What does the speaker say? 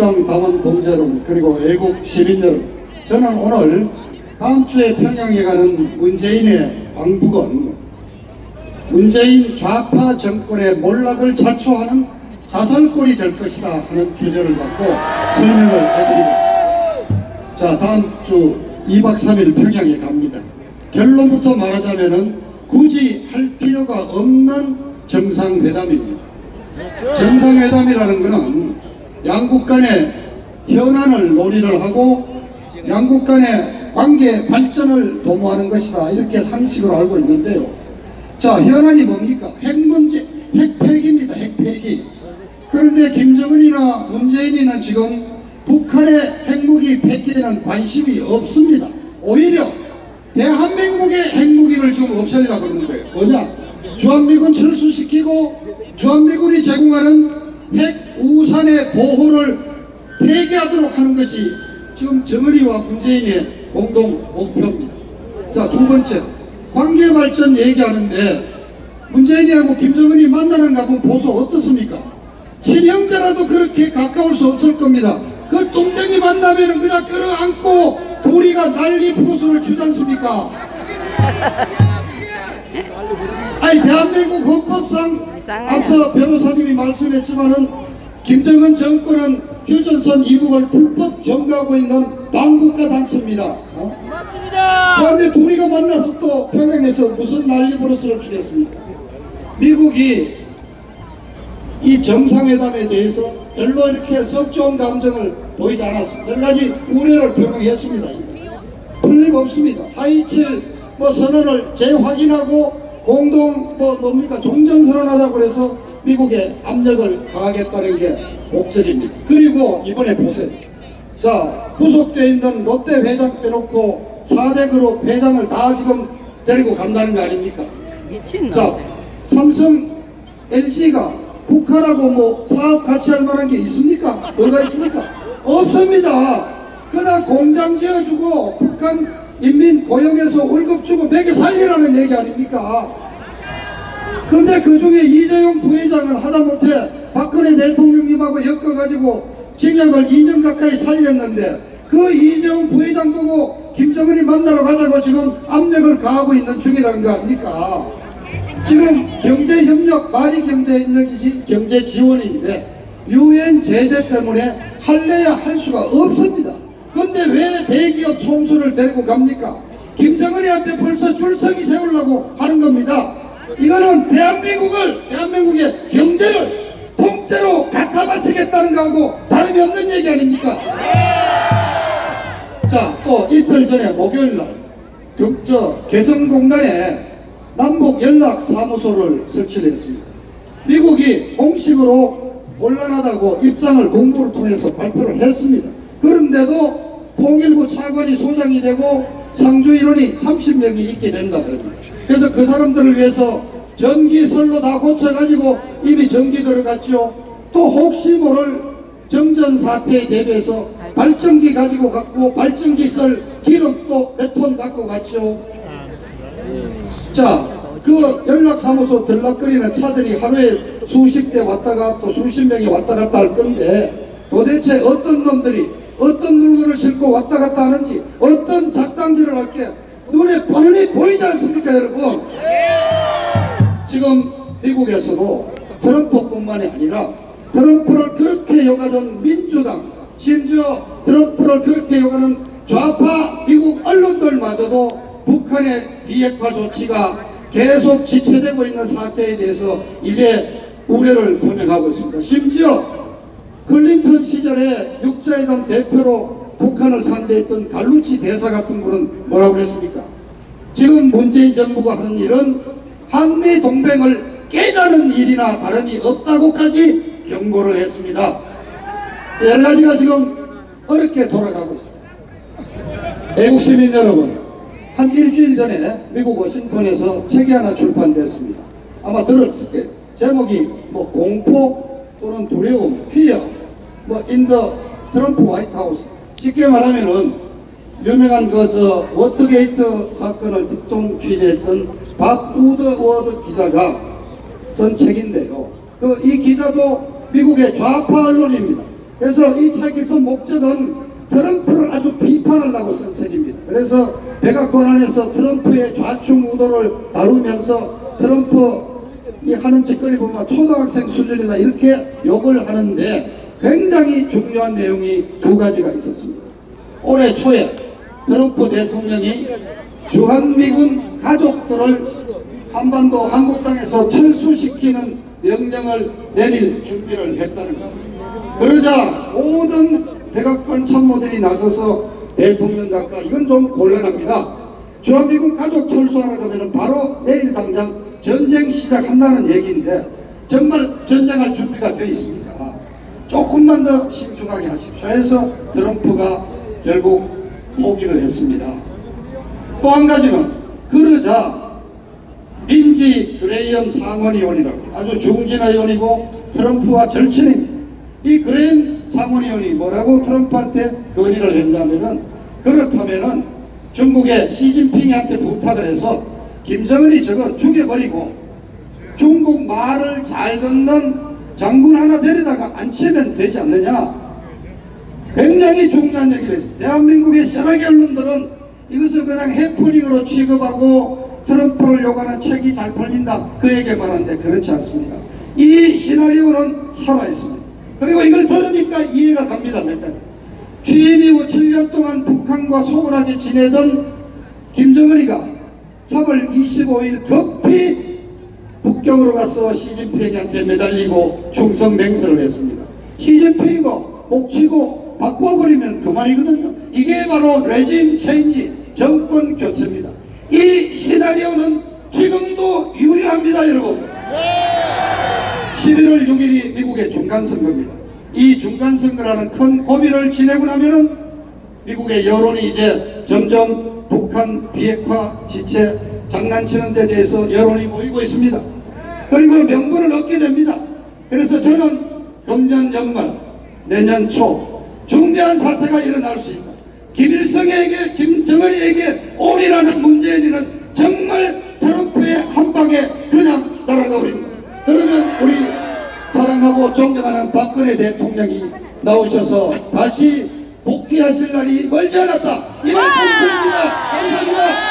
한국당 당원 동지 여러분 그리고 외국 시민 여러분 저는 오늘 다음 주에 평양에 가는 문재인의 방북은 문재인 좌파 정권의 몰락을 자초하는 자살골이 될 것이다 하는 주제를 갖고 설명을 해드립니다. 자 다음 주 2박 3일 평양에 갑니다. 결론부터 말하자면은 굳이 할 필요가 없는 정상회담입니다. 정상회담이라는 것은 양국 간의 현안을 논의를 하고 양국 간의 관계 발전을 도모하는 것이다 이렇게 상식으로 알고 있는데요. 자 현안이 뭡니까? 핵 문제, 핵폐기입니다. 핵폐기. 그런데 김정은이나 문재인이는 지금 북한의 핵무기 폐기에는 관심이 없습니다. 오히려 대한민국의 핵무기를 지금 없애려고 그러는 거예요. 뭐냐? 주한미군 철수시키고 주한미군이 제공하는 핵 우산의 보호를 폐기하도록 하는 것이 지금 정은이와 문재인의 공동 목표입니다. 자, 두 번째. 관계 발전 얘기하는데 문재인이하고 김정은이 만나는 가 보면 보소 어떻습니까? 친형제라도 그렇게 가까울 수 없을 겁니다. 그 동생이 만나면 그냥 끌어안고 둘이가 난리 부르스를 주지 않습니까? 아니 대한민국 헌법상 앞서 변호사님이 말씀했지만은 김정은 정권은 휴전선 이북을 불법 점거하고 있는 반국가 단체입니다. 어? 맞습니다. 그런데 둘이가 만나서 또 평양에서 무슨 난리 부르스를 주겠습니까? 미국이 이 정상회담에 대해서 별로 이렇게 썩 좋은 감정을 보이지 않았습니다. 여러 가지 우려를 표명했습니다. 틀림없습니다. 4.27 뭐 선언을 재확인하고 공동 뭐 뭡니까 종전 선언하자고 그래서 미국에 압력을 가하겠다는 게 목적입니다. 그리고 이번에 보세요. 자 구속되어 있는 롯데 회장 빼놓고 4대 그룹 회장을 다 지금 데리고 간다는 거 아닙니까? 미친놈. 자, 삼성, LG가 북한하고 뭐 사업 같이 할 만한 게 있습니까? 뭐가 있습니까? 없습니다. 그냥 공장 지어주고 북한 인민 고용해서 월급 주고 매개 살리라는 얘기 아닙니까? 근데 그 중에 이재용 부회장은 하다못해 박근혜 대통령님하고 엮어가지고 징역을 2년 가까이 살렸는데 그 이재용 부회장 보고 김정은이 만나러 가자고 지금 압력을 가하고 있는 중이라는 거 아닙니까? 지금 경제협력, 말이 경제협력이지 경제지원인데 유엔 제재 때문에 할래야 할 수가 없습니다. 근데 왜 대기업 총수를 데리고 갑니까? 김정은이한테 벌써 줄서기 세우려고 하는 겁니다. 이거는 대한민국을, 대한민국의 경제를 통째로 갖다 바치겠다는 거하고 다름이 없는 얘기 아닙니까? 자, 또 이틀 전에 목요일 날, 그, 저, 개성공단에 남북 연락 사무소를 설치를 했습니다. 미국이 공식으로 곤란하다고 입장을 공고를 통해서 발표를 했습니다. 그런데도 통일부 차관이 소장이 되고 상주 인원이 30명이 있게 된다. 그래서 그 사람들을 위해서 전기설로 다 고쳐가지고 이미 전기 들어갔죠. 또 혹시 모를 정전 사태에 대비해서 발전기 가지고 갔고 발전기 썰 기름도 몇 톤 갖고 갔죠. 자, 그 연락사무소 들락거리는 차들이 하루에 수십 대 왔다가 또 수십 명이 왔다 갔다 할 건데 도대체 어떤 놈들이 어떤 물건을 싣고 왔다 갔다 하는지 어떤 작당질을 할 게 눈에 뻔히 보이지 않습니까 여러분? 지금 미국에서도 트럼프뿐만이 아니라 트럼프를 그렇게 욕하는 민주당 심지어 트럼프를 그렇게 욕하는 좌파 미국 언론들마저도 북한의 비핵화 조치가 계속 지체되고 있는 사태에 대해서 이제 우려를 표명하고 있습니다. 심지어 클린턴 시절에 육자회담 대표로 북한을 상대했던 갈루치 대사 같은 분은 뭐라고 그랬습니까? 지금 문재인 정부가 하는 일은 한미 동맹을 깨자는 일이나 다름이 없다고까지 경고를 했습니다. 여러 가지가 지금 어렵게 돌아가고 있습니다. 애국 시민 여러분, 한 일주일 전에 미국 워싱턴에서 책이 하나 출판됐습니다. 아마 들었을 거예요. 제목이 뭐 공포 또는 두려움, 피어, 뭐 인더 트럼프 화이트하우스. 쉽게 말하면은 유명한 그 저 워터게이트 사건을 특종 취재했던 박 우드워드 기자가 쓴 책인데요. 그 이 기자도 미국의 좌파 언론입니다. 그래서 이 책의 목적은 트럼프를 아주 비판하려고 쓴 책입니다. 그래서 백악관 안에서 트럼프의 좌충 우도를 다루면서 트럼프 이 하는 짓거리 보면 초등학생 수준이다 이렇게 욕을 하는데 굉장히 중요한 내용이 두 가지가 있었습니다. 올해 초에 트럼프 대통령이 주한미군 가족들을 한반도 한국 땅에서 철수시키는 명령을 내릴 준비를 했다는 겁니다. 그러자 모든 백악관 참모들이 나서서 대통령 각과 이건 좀 곤란합니다. 주한미군 가족 철수하라고 하면 바로 내일 당장 전쟁 시작한다는 얘기인데 정말 전쟁할 준비가 되어 있습니다. 조금만 더 신중하게 하십시오. 해서 트럼프가 결국 포기를 했습니다. 또 한 가지는 그러자 민지 그레이엄 상원의원이라고 아주 중진 의원이고 트럼프와 절친입니다. 이 그레이엄 상원의원이 뭐라고 트럼프한테 건의를 했냐면은 그렇다면은 중국의 시진핑한테 부탁을 해서 김정은이 저거 죽여버리고 중국 말을 잘 듣는 장군 하나 데려다가 앉히면 되지 않느냐 굉장히 중요한 얘기를 했어요. 대한민국의 쓰레기 언론들은 이것을 그냥 해프닝으로 취급하고 트럼프를 요구하는 책이 잘 팔린다 그 얘기만 하는데 그렇지 않습니다. 이 시나리오는 살아있습니다. 그리고 이걸 들으니까 이해가 갑니다. 일단 취임 이후 7년 동안 북한과 소원하게 지내던 김정은이가 3월 25일 급히 북경으로 가서 시진핑한테 매달리고 충성 맹세를 했습니다. 시진핑이고 목치고 바꿔버리면 그만이거든요. 이게 바로 레짐 체인지 정권 교체입니다. 이 시나리오는 지금도 유효합니다, 여러분. 11월 6일이 미국의 중간선거입니다. 이 중간선거라는 큰 고비를 지내고 나면은 미국의 여론이 이제 점점 북한 비핵화 지체 장난치는 데 대해서 여론이 모이고 있습니다. 그리고 명분을 얻게 됩니다. 그래서 저는 금년 연말, 내년 초 중대한 사태가 일어날 수 있다. 김일성에게, 김정은이에게 올이라는 문재인이는 정말 트럼프의 한 방에 그냥 날아가 버립니다. 그러면 우리 사랑하고 존경하는 박근혜 대통령이 나오셔서 다시 복귀하실 날이 멀지 않았다. 이말 공표입니다. 감사합니다.